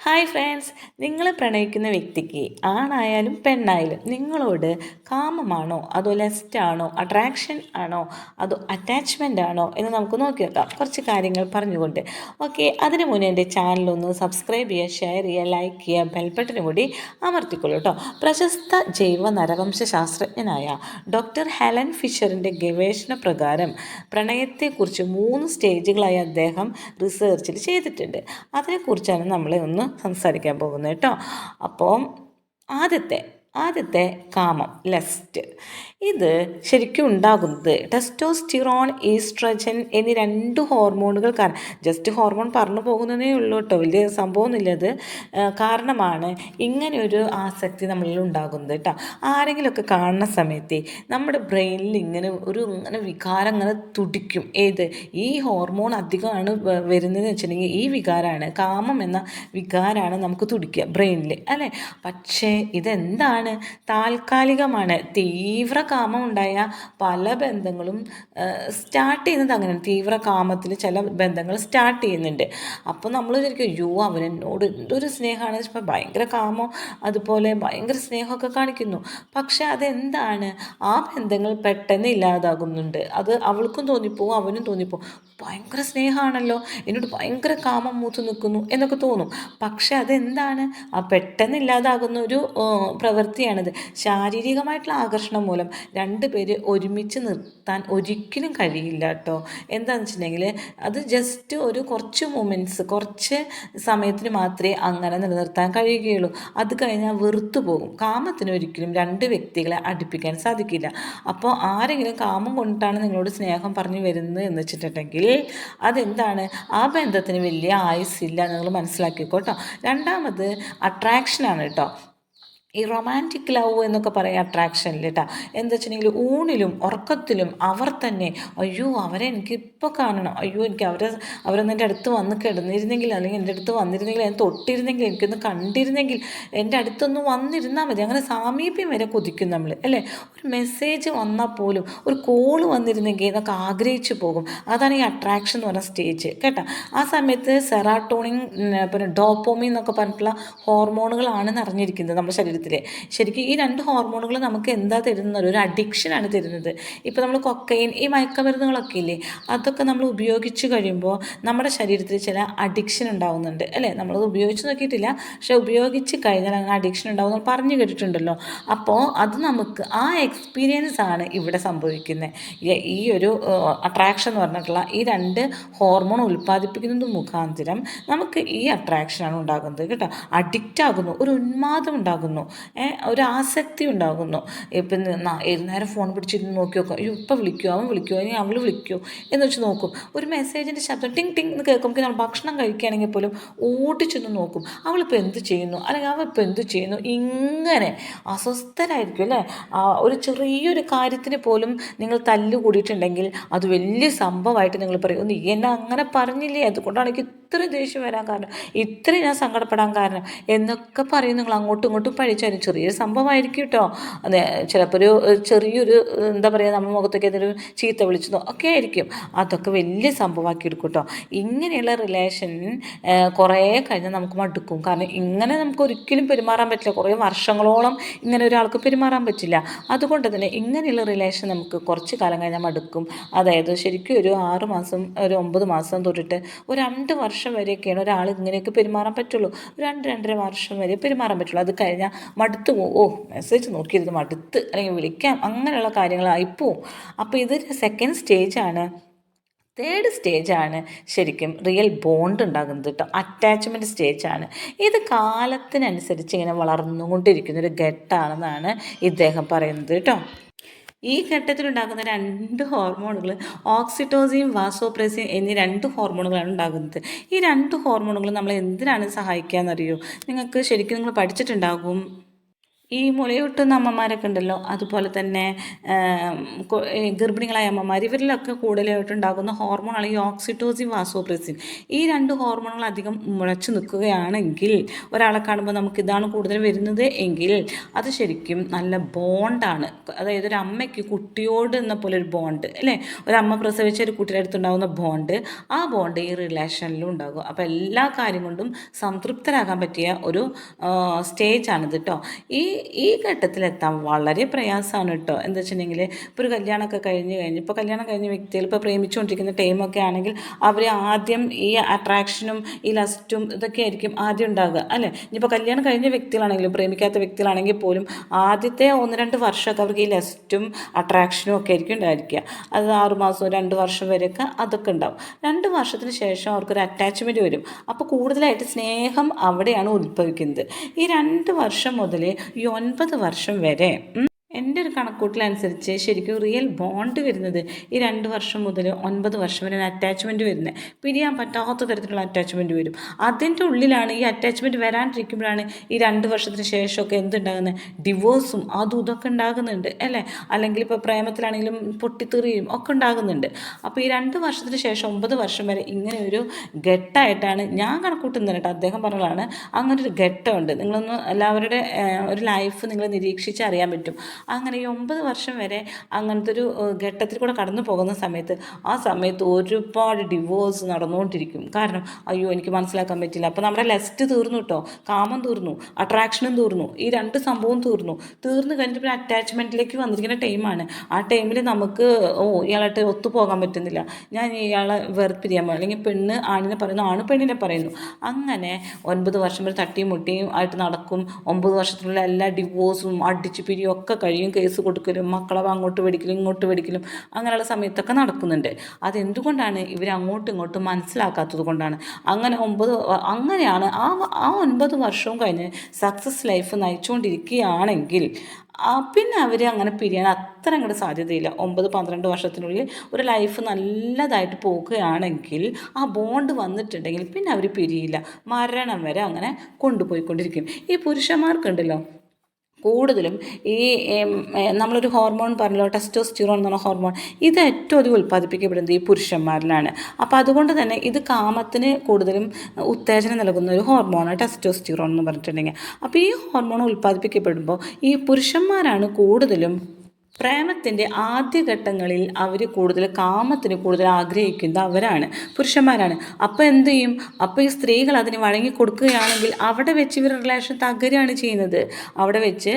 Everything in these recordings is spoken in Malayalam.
ഹായ് ഫ്രണ്ട്സ് നിങ്ങൾ പ്രണയിക്കുന്ന വ്യക്തിക്ക് ആണായാലും പെണ്ണായാലും നിങ്ങളോട് കാമമാണോ? അതോ ലെസ്റ്റ് ആണോ? അട്രാക്ഷൻ ആണോ? അതോ അറ്റാച്ച്മെന്റ് ആണോ? എന്ന് നമുക്ക് നോക്കി വെക്കാം. കുറച്ച് കാര്യങ്ങൾ പറഞ്ഞുകൊണ്ട്. ഓക്കെ അതിന് മുന്നേ എന്റെ ചാനലൊന്ന് സബ്സ്ക്രൈബ് ചെയ്യുക ഷെയർ ചെയ്യുക ലൈക്ക് ചെയ്യുക ബെൽബട്ടനും കൂടി അമർത്തിക്കൊള്ളൂ കേട്ടോ പ്രശസ്ത ജൈവ നരവംശ ശാസ്ത്രജ്ഞനായ ഡോക്ടർ ഹെലൻ ഫിഷറിന്റെ ഗവേഷണ പ്രകാരം പ്രണയത്തെക്കുറിച്ച് മൂന്ന് സ്റ്റേജുകളായി അദ്ദേഹം റിസേർച്ചിൽ ചെയ്തിട്ടുണ്ട്. അതിനെക്കുറിച്ചാണ് നമ്മളെ ഒന്ന് സംസാരിക്കാൻ പോകുന്നത് കേട്ടോ. അപ്പോൾ ആദ്യത്തെ ആദ്യത്തെ കാമം ലെസ്റ്റ് ഇത് ശരിക്കും ഉണ്ടാകുന്നത് ടെസ്റ്റോസ്റ്റിറോൺ ഈസ്ട്രജൻ എന്നീ രണ്ട് ഹോർമോണുകൾ കാരണം ജസ്റ്റ് ഹോർമോൺ പറഞ്ഞു പോകുന്നതേ ഉള്ളൂ കേട്ടോ വലിയ സംഭവമൊന്നുമില്ല അത്. കാരണമാണ് ഇങ്ങനെയൊരു ആസക്തി നമ്മളിൽ ഉണ്ടാകുന്നത് കേട്ടോ ആരെങ്കിലുമൊക്കെ കാണുന്ന സമയത്ത് നമ്മുടെ ബ്രെയിനിൽ ഇങ്ങനെ ഒരു ഇങ്ങനെ വികാരം അങ്ങനെ തുടിക്കും. ഏത്? ഈ ഹോർമോൺ അധികമാണ് വരുന്നതെന്ന് വെച്ചിട്ടുണ്ടെങ്കിൽ ഈ വികാരമാണ്. കാമം എന്ന വികാരമാണ് നമുക്ക് തുടിക്കുക ബ്രെയിനിൽ അല്ലേ? പക്ഷേ ഇതെന്താണ് ആണ് താൽക്കാലികമാണ്. തീവ്ര കാമം ഉണ്ടായ പല ബന്ധങ്ങളും സ്റ്റാർട്ട് ചെയ്യുന്നത് അങ്ങനെയാണ്. തീവ്ര കാമത്തിൽ ചില ബന്ധങ്ങൾ സ്റ്റാർട്ട് ചെയ്യുന്നുണ്ട്. അപ്പോൾ നമ്മൾ വിചാരിക്കും അയ്യോ അവനെന്നോട് എന്തൊരു സ്നേഹമാണ്. ഇപ്പം ഭയങ്കര കാമോ അതുപോലെ ഭയങ്കര സ്നേഹമൊക്കെ കാണിക്കുന്നു. പക്ഷെ അതെന്താണ്? ആ ബന്ധങ്ങൾ പെട്ടെന്ന് ഇല്ലാതാകുന്നുണ്ട്. അത് അവൾക്കും തോന്നിപ്പോവും അവനും തോന്നിപ്പോവും. ഭയങ്കര സ്നേഹമാണല്ലോ എന്നോട് ഭയങ്കര കാമം മൂത്ത് നിൽക്കുന്നു എന്നൊക്കെ തോന്നും. പക്ഷെ അതെന്താണ്? ആ പെട്ടെന്ന് ഇല്ലാതാകുന്ന ഒരു പ്രവൃത്തിയാണിത് ശാരീരികമായിട്ടുള്ള ആകർഷണം മൂലം രണ്ട് പേര് ഒരുമിച്ച് നിർത്താൻ ഒരിക്കലും കഴിയില്ല കേട്ടോ എന്താണെന്ന് വെച്ചിട്ടുണ്ടെങ്കിൽ അത് ജസ്റ്റ് ഒരു കുറച്ച് മൊമെന്റ്സ് കുറച്ച് സമയത്തിന് മാത്രമേ അങ്ങനെ നിലനിർത്താൻ കഴിയുകയുള്ളൂ. അത് കഴിഞ്ഞാൽ വെറുത്തു പോകും. കാമത്തിന് ഒരിക്കലും രണ്ട് വ്യക്തികളെ അടുപ്പിക്കാൻ സാധിക്കില്ല. അപ്പോൾ ആരെങ്കിലും കാമം കൊണ്ടിട്ടാണ് നിങ്ങളോട് സ്നേഹം പറഞ്ഞു വരുന്നത് എന്ന് വെച്ചിട്ടുണ്ടെങ്കിൽ അതെന്താണ്? ആ ബന്ധത്തിന് വലിയ ആയുസ്സില്ല നിങ്ങൾ മനസ്സിലാക്കിക്കോട്ടോ രണ്ടാമത് അട്രാക്ഷനാണ് കേട്ടോ ഈ റൊമാന്റിക് ലവ് എന്നൊക്കെ പറയാം അട്രാക്ഷനിൽ കേട്ടോ എന്താ വെച്ചിട്ടുണ്ടെങ്കിൽ ഊണിലും ഉറക്കത്തിലും അവർ തന്നെ അയ്യോ അവരെ എനിക്ക് ഇപ്പോൾ കാണണം. അയ്യോ എനിക്ക് അവരെ അവരൊന്ന് എന്റെ അടുത്ത് വന്ന് കിടന്നിരുന്നെങ്കിൽ അല്ലെങ്കിൽ എന്റെ അടുത്ത് വന്നിരുന്നെങ്കിൽ അതിന് തൊട്ടിരുന്നെങ്കിൽ എനിക്കൊന്ന് കണ്ടിരുന്നെങ്കിൽ എന്റെ അടുത്തൊന്ന് വന്നിരുന്നാൽ മതി. അങ്ങനെ സാമീപ്യം വരെ കൊതിക്കും നമ്മൾ അല്ലേ? ഒരു മെസ്സേജ് വന്നാൽ പോലും ഒരു കോൾ വന്നിരുന്നെങ്കിൽ എന്നൊക്കെ ആഗ്രഹിച്ചു പോകും. അതാണ് ഈ അട്രാക്ഷൻ എന്ന് പറഞ്ഞ സ്റ്റേജ് കേട്ടോ? ആ സമയത്ത് സെറാട്ടോണിങ് പിന്നെ ഡോപ്പോമി എന്നൊക്കെ പറഞ്ഞിട്ടുള്ള ഹോർമോണുകളാണ് നിറഞ്ഞിരിക്കുന്നത് നമ്മുടെ ശരീരത്തിൽ ശരീരത്തിൽ ശരിക്കും ഈ രണ്ട് ഹോർമോണുകൾ നമുക്ക് എന്താ തരുന്നത്? ഒരു അഡിക്ഷനാണ് തരുന്നത്. ഇപ്പോൾ നമ്മൾ കൊക്കൈൻ ഈ മയക്കമരുന്നുകളൊക്കെ ഇല്ലേ? അതൊക്കെ നമ്മൾ ഉപയോഗിച്ച് കഴിയുമ്പോൾ നമ്മുടെ ശരീരത്തിൽ ചില അഡിക്ഷൻ ഉണ്ടാവുന്നുണ്ട്. അല്ലേ? നമ്മളത് ഉപയോഗിച്ച് നോക്കിയിട്ടില്ല. പക്ഷെ ഉപയോഗിച്ച് കഴിഞ്ഞാൽ അങ്ങനെ അഡിക്ഷൻ ഉണ്ടാവും പറഞ്ഞു കേട്ടിട്ടുണ്ടല്ലോ. അപ്പോൾ അത് നമുക്ക് ആ എക്സ്പീരിയൻസ് ആണ് ഇവിടെ സംഭവിക്കുന്നത് ഈ ഒരു അട്രാക്ഷൻ എന്ന് പറഞ്ഞിട്ടുള്ള ഈ രണ്ട് ഹോർമോൺ ഉൽപ്പാദിപ്പിക്കുന്നത് മുഖാന്തരം നമുക്ക് ഈ അട്രാക്ഷനാണ് ഉണ്ടാകുന്നത് കേട്ടോ. അഡിക്റ്റ് ആകുന്നു. ഒരു ഉന്മാദം ഉണ്ടാകുന്നു. ഒരു ആസക്തി ഉണ്ടാകുന്നു. ഇപ്പം ഏത് നേരം ഫോൺ പിടിച്ചിരുന്ന് നോക്കി നോക്കും അയ്യോ ഇപ്പം വിളിക്കുമോ അവൻ വിളിക്കുമോ അല്ലെങ്കിൽ അവൾ വിളിക്കുമോ എന്ന് വെച്ച് നോക്കും. ഒരു മെസ്സേജിന്റെ ശബ്ദം ടിങ് ടിങ് എന്ന് കേൾക്കുമ്പോൾ നമ്മൾ ഭക്ഷണം കഴിക്കുകയാണെങ്കിൽ പോലും ഓടിച്ചെന്ന് നോക്കും. അവളിപ്പോൾ എന്ത് ചെയ്യുന്നു? അല്ലെങ്കിൽ അവൾ ഇപ്പോൾ എന്ത് ചെയ്യുന്നു? ഇങ്ങനെ അസ്വസ്ഥരായിരിക്കും അല്ലേ? ഒരു ചെറിയൊരു കാര്യത്തിന് പോലും നിങ്ങൾ തല്ലുകൂടിയിട്ടുണ്ടെങ്കിൽ അത് വലിയ സംഭവമായിട്ട് നിങ്ങൾ പറയും. നീ എന്നെ അങ്ങനെ പറഞ്ഞില്ലേ? അതുകൊണ്ടാണ് എനിക്ക് ഇത്ര ദേഷ്യം വരാൻ കാരണം ഇത്ര ഞാൻ സങ്കടപ്പെടാൻ കാരണം എന്നൊക്കെ പറയും നിങ്ങൾ അങ്ങോട്ടും ഇങ്ങോട്ടും പഴിച്ചാലും ചെറിയൊരു സംഭവമായിരിക്കും കേട്ടോ. ചിലപ്പോൾ ഒരു ചെറിയൊരു എന്താ പറയുക നമ്മുടെ മുഖത്തൊക്കെ എന്തെങ്കിലും ചീത്ത വിളിച്ചതോ ഒക്കെ ആയിരിക്കും. അതൊക്കെ വലിയ സംഭവമാക്കി എടുക്കും കേട്ടോ. ഇങ്ങനെയുള്ള റിലേഷൻ കുറേ കഴിഞ്ഞാൽ നമുക്ക് മടുക്കും. കാരണം ഇങ്ങനെ നമുക്ക് ഒരിക്കലും പെരുമാറാൻ പറ്റില്ല. കുറേ വർഷങ്ങളോളം ഇങ്ങനെ ഒരാൾക്ക് പെരുമാറാൻ പറ്റില്ല. അതുകൊണ്ട് തന്നെ ഇങ്ങനെയുള്ള റിലേഷൻ നമുക്ക് കുറച്ച് കാലം കഴിഞ്ഞാൽ മടുക്കും. അതായത് ശരിക്കും ഒരു ആറ് മാസം ഒരു ഒമ്പത് മാസം തൊട്ടിട്ട് ഒരു രണ്ട് വർഷം വർഷം വരെയൊക്കെയാണ് ഒരാൾ ഇങ്ങനെയൊക്കെ പെരുമാറാൻ പറ്റുള്ളൂ. രണ്ട് രണ്ടര വർഷം വരെ പെരുമാറാൻ പറ്റുള്ളൂ. അത് കഴിഞ്ഞാൽ മടുത്ത് പോകും ഓ മെസ്സേജ് നോക്കിയിരുന്ന്. മടുത്ത് അല്ലെങ്കിൽ വിളിക്കാം. അങ്ങനെയുള്ള കാര്യങ്ങളായിപ്പോവും അപ്പോൾ ഇത് സെക്കൻഡ് സ്റ്റേജാണ് തേർഡ് സ്റ്റേജാണ് ശരിക്കും റിയൽ ബോണ്ട് ഉണ്ടാകുന്നത് കേട്ടോ. അറ്റാച്ച്മെന്റ് സ്റ്റേജാണ് ഇത് കാലത്തിനനുസരിച്ച് ഇങ്ങനെ വളർന്നുകൊണ്ടിരിക്കുന്ന ഒരു ഘട്ടമാണെന്നാണ് ഇദ്ദേഹം പറയുന്നത് കേട്ടോ. ഈ ഘട്ടത്തിൽ ഉണ്ടാകുന്ന രണ്ട് ഹോർമോണുകൾ ഓക്സിറ്റോസിയും വാസോപ്രസിൻ എന്നീ രണ്ട് ഹോർമോണുകളാണ് ഉണ്ടാകുന്നത്. ഈ രണ്ട് ഹോർമോണുകൾ നമ്മൾ എന്തിനാണ് സഹായിക്കുക എന്നറിയോ നിങ്ങൾക്ക് ശരിക്കും നിങ്ങൾ പഠിച്ചിട്ടുണ്ടാകും. ഈ മുലയൂട്ടുന്ന അമ്മമാരൊക്കെ ഉണ്ടല്ലോ അതുപോലെ തന്നെ ഗർഭിണികളായ അമ്മമാർ ഇവരിലൊക്കെ കൂടുതലായിട്ട് ഉണ്ടാകുന്ന ഹോർമോണാണ് ഈ ഓക്സിറ്റോസിൻ വാസോപ്രസിൻ. ഈ രണ്ട് ഹോർമോണുകൾ അധികം മുളച്ചു നിൽക്കുകയാണെങ്കിൽ ഒരാളെ കാണുമ്പോൾ നമുക്ക് ഇതാണ് കൂടുതൽ വരുന്നത് എങ്കിൽ അത് ശരിക്കും നല്ല ബോണ്ടാണ്. അതായത് ഒരു അമ്മയ്ക്ക് കുട്ടിയോട് എന്ന പോലെ ഒരു ബോണ്ട് അല്ലേ? ഒരു അമ്മ പ്രസവിച്ച ഒരു കുട്ടിയുടെ അടുത്തുണ്ടാകുന്ന ബോണ്ട് ആ ബോണ്ട് ഈ റിലേഷനിലും ഉണ്ടാകും. അപ്പോൾ എല്ലാ കാര്യം കൊണ്ടും സംതൃപ്തരാകാൻ പറ്റിയ ഒരു സ്റ്റേജാണിത് കേട്ടോ ഈ ഈ ഘട്ടത്തിലെത്താൻ വളരെ പ്രയാസമാണ് കേട്ടോ. എന്താ വെച്ചിട്ടുണ്ടെങ്കിൽ ഇപ്പോൾ ഒരു കല്യാണമൊക്കെ കഴിഞ്ഞ് കഴിഞ്ഞ് ഇപ്പോൾ കല്യാണം കഴിഞ്ഞ വ്യക്തികൾ ഇപ്പോൾ പ്രേമിച്ചുകൊണ്ടിരിക്കുന്ന ടൈമൊക്കെ ആണെങ്കിൽ അവർ ആദ്യം ഈ അട്രാക്ഷനും ഈ ലസ്റ്റും ഇതൊക്കെ ആയിരിക്കും ആദ്യം ഉണ്ടാകുക അല്ലേ? ഇനിയിപ്പോൾ കല്യാണം കഴിഞ്ഞ വ്യക്തികളാണെങ്കിലും പ്രേമിക്കാത്ത വ്യക്തികളാണെങ്കിൽ പോലും ആദ്യത്തെ ഒന്ന് രണ്ട് വർഷമൊക്കെ അവർക്ക് ഈ ലസ്റ്റും അട്രാക്ഷനും ഒക്കെ ആയിരിക്കും ഉണ്ടായിരിക്കുക. അത് ആറുമാസം രണ്ട് വർഷം വരെയൊക്കെ അതൊക്കെ ഉണ്ടാവും. രണ്ട് വർഷത്തിന് ശേഷം അവർക്കൊരു അറ്റാച്ച്മെന്റ് വരും. അപ്പോൾ കൂടുതലായിട്ട് സ്നേഹം അവിടെയാണ് ഉത്ഭവിക്കുന്നത്. ഈ രണ്ട് വർഷം മുതൽ ഈ ഒൻപത് വർഷം വരെ എന്റെ ഒരു കണക്കൂട്ടിലനുസരിച്ച് ശരിക്കും റിയൽ ബോണ്ട് വരുന്നത് ഈ രണ്ട് വർഷം മുതൽ ഒൻപത് വർഷം വരെ അറ്റാച്ച്മെന്റ് വരുന്നത്. പിരിയാൻ പറ്റാത്ത തരത്തിലുള്ള അറ്റാച്ച്മെന്റ് വരും. അതിന്റെ ഉള്ളിലാണ് ഈ അറ്റാച്ച്മെന്റ് വരാണ്ടിരിക്കുമ്പോഴാണ് ഈ രണ്ട് വർഷത്തിന് ശേഷമൊക്കെ എന്തുണ്ടാകുന്നത്? ഡിവോഴ്സും അതും ഇതൊക്കെ ഉണ്ടാകുന്നുണ്ട് അല്ലേ? അല്ലെങ്കിൽ ഇപ്പോൾ പ്രേമത്തിലാണെങ്കിലും പൊട്ടിത്തെറിയും ഒക്കെ ഉണ്ടാകുന്നുണ്ട്. അപ്പോൾ ഈ രണ്ട് വർഷത്തിന് ശേഷം ഒമ്പത് വർഷം വരെ ഇങ്ങനെ ഒരു ഘട്ടമായിട്ടാണ് ഞാൻ കണക്കൂട്ടുന്നത് കേട്ടോ. അദ്ദേഹം പറഞ്ഞതാണ് അങ്ങനെ ഒരു ഘട്ടമുണ്ട്. നിങ്ങളൊന്ന് എല്ലാവരുടെ ഒരു ലൈഫ് നിങ്ങൾ നിരീക്ഷിച്ച് അറിയാൻ പറ്റും. അങ്ങനെ ഈ ഒമ്പത് വർഷം വരെ അങ്ങനത്തെ ഒരു ഘട്ടത്തിൽ കൂടെ കടന്നു പോകുന്ന സമയത്ത് ആ സമയത്ത് ഒരുപാട് ഡിവോഴ്സ് നടന്നുകൊണ്ടിരിക്കും. കാരണം അയ്യോ എനിക്ക് മനസ്സിലാക്കാൻ പറ്റില്ല. അപ്പോൾ നമ്മുടെ ലെസ്റ്റ് തീർന്നു കേട്ടോ കാമം തീർന്നു. അട്രാക്ഷനും തീർന്നു. ഈ രണ്ട് സംഭവം തീർന്നു. തീർന്നു കഴിഞ്ഞിട്ട് പിന്നെ അറ്റാച്ച്മെന്റിലേക്ക് വന്നിരിക്കുന്ന ടൈമാണ് ആ ടൈമിൽ നമുക്ക് ഓ ഇയാളായിട്ട് ഒത്തുപോകാൻ പറ്റുന്നില്ല. ഞാൻ ഇയാളെ വേർപിരിയാൻ പോകും അല്ലെങ്കിൽ പെണ്ണ് ആണിനെ പറയുന്നു. ആണ് പെണ്ണിനെ പറയുന്നു. അങ്ങനെ ഒൻപത് വർഷം വരെ തട്ടിയും മുട്ടിയും ആയിട്ട് നടക്കും. ഒമ്പത് വർഷത്തിലുള്ള എല്ലാ ഡിവോഴ്സും അടിച്ചു പിരിയും ഒക്കെ കഴിയും. കേസ് കൊടുക്കലും മക്കളെ അങ്ങോട്ട് മേടിക്കലും ഇങ്ങോട്ട് മേടിക്കലും അങ്ങനെയുള്ള സമയത്തൊക്കെ നടക്കുന്നുണ്ട്. അതെന്തുകൊണ്ടാണ് ഇവർ അങ്ങോട്ടും ഇങ്ങോട്ടും മനസ്സിലാക്കാത്തത് കൊണ്ടാണ്? അങ്ങനെ ഒമ്പത് അങ്ങനെയാണ് ആ ആ ഒൻപത് വർഷവും കഴിഞ്ഞ് സക്സസ് ലൈഫ് നയിച്ചുകൊണ്ടിരിക്കുകയാണെങ്കിൽ പിന്നെ അവർ അങ്ങനെ പിരിയാൻ അത്ര അങ്ങോട്ട് സാധ്യതയില്ല. ഒമ്പത് പന്ത്രണ്ട് വർഷത്തിനുള്ളിൽ ഒരു ലൈഫ് നല്ലതായിട്ട് പോകുകയാണെങ്കിൽ ആ ബോണ്ട് വന്നിട്ടുണ്ടെങ്കിൽ പിന്നെ അവർ പിരിയില്ല. മരണം വരെ അങ്ങനെ കൊണ്ടുപോയിക്കൊണ്ടിരിക്കും. ഈ പുരുഷന്മാർക്കുണ്ടല്ലോ കൂടുതലും ഈ നമ്മളൊരു ഹോർമോൺ പറഞ്ഞല്ലോ ടെസ്റ്റോസ്റ്റിറോൺ എന്ന് പറഞ്ഞ ഹോർമോൺ ഇത് ഏറ്റവും അധികം ഉൽപ്പാദിപ്പിക്കപ്പെടുന്നത് ഈ പുരുഷന്മാരിലാണ്. അപ്പോൾ അതുകൊണ്ട് തന്നെ ഇത് കാമത്തിന് കൂടുതലും ഉത്തേജനം നൽകുന്ന ഒരു ഹോർമോണാണ് ടെസ്റ്റോസ്റ്റിറോൺ എന്ന് പറഞ്ഞിട്ടുണ്ടെങ്കിൽ. അപ്പോൾ ഈ ഹോർമോൺ ഉൽപ്പാദിപ്പിക്കപ്പെടുമ്പോൾ ഈ പുരുഷന്മാരാണ് കൂടുതലും പ്രേമത്തിന്റെ ആദ്യഘട്ടങ്ങളിൽ അവർ കൂടുതൽ കാമത്തിന് കൂടുതൽ ആഗ്രഹിക്കുന്നത് അവരാണ് പുരുഷന്മാരാണ്. അപ്പോൾ എന്ത് ചെയ്യും? അപ്പോൾ ഈ സ്ത്രീകൾ അതിന് വഴങ്ങി കൊടുക്കുകയാണെങ്കിൽ അവിടെ വെച്ച് ഇവർ റിലേഷൻ തകരുകയാണ് ചെയ്യുന്നത്. അവിടെ വെച്ച്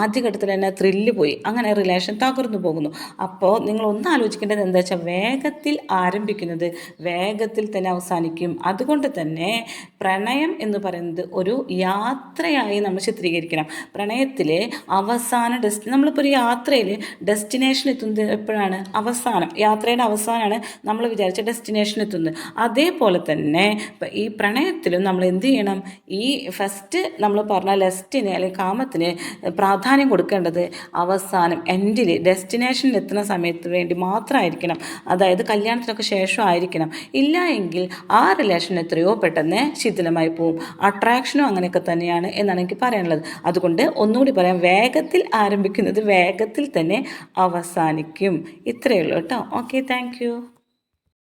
ആദ്യഘട്ടത്തിൽ തന്നെ ത്രില്ല് പോയി. അങ്ങനെ റിലേഷൻ തകർന്നു പോകുന്നു. അപ്പോൾ നിങ്ങൾ ഒന്ന് ആലോചിക്കേണ്ടത് എന്താ വെച്ചാൽ വേഗത്തിൽ ആരംഭിക്കുന്നത് വേഗത്തിൽ തന്നെ അവസാനിക്കും. അതുകൊണ്ട് തന്നെ പ്രണയം എന്ന് പറയുന്നത് ഒരു യാത്രയായി നമ്മൾ ചിത്രീകരിക്കണം. പ്രണയത്തിലെ അവസാന ഡെസ്റ്റ് നമ്മളിപ്പോൾ ഒരു യാത്രയിൽ ഡെസ്റ്റിനേഷൻ എത്തുന്നത് എപ്പോഴാണ്? അവസാനം. യാത്രയുടെ അവസാനമാണ് നമ്മൾ വിചാരിച്ച ഡെസ്റ്റിനേഷൻ എത്തുന്നത് അതേപോലെ തന്നെ ഈ പ്രണയത്തിലും നമ്മൾ എന്ത് ചെയ്യണം? ഈ ഫസ്റ്റ് നമ്മൾ പറഞ്ഞ ലെസ്റ്റിന് അല്ലെങ്കിൽ കാമത്തിന് പ്രാധാന്യം കൊടുക്കേണ്ടത് അവസാനം എൻഡിൽ ഡെസ്റ്റിനേഷനിൽ എത്തുന്ന സമയത്ത് വേണ്ടി മാത്രമായിരിക്കണം. അതായത് കല്യാണത്തിനൊക്കെ ശേഷം ആയിരിക്കണം. ഇല്ല എങ്കിൽ ആ റിലേഷൻ എത്രയോ പെട്ടെന്ന് ശിഥിലമായി പോവും. അട്രാക്ഷനും അങ്ങനെയൊക്കെ തന്നെയാണ് എന്നാണ് എനിക്ക് പറയാനുള്ളത്. അതുകൊണ്ട് ഒന്നുകൂടി പറയാം. വേഗത്തിൽ ആരംഭിക്കുന്നത് വേഗത്തിൽ തന്നെ അവസാനിക്കും. ഇത്രയേ ഉള്ളൂ കേട്ടോ. Okay thank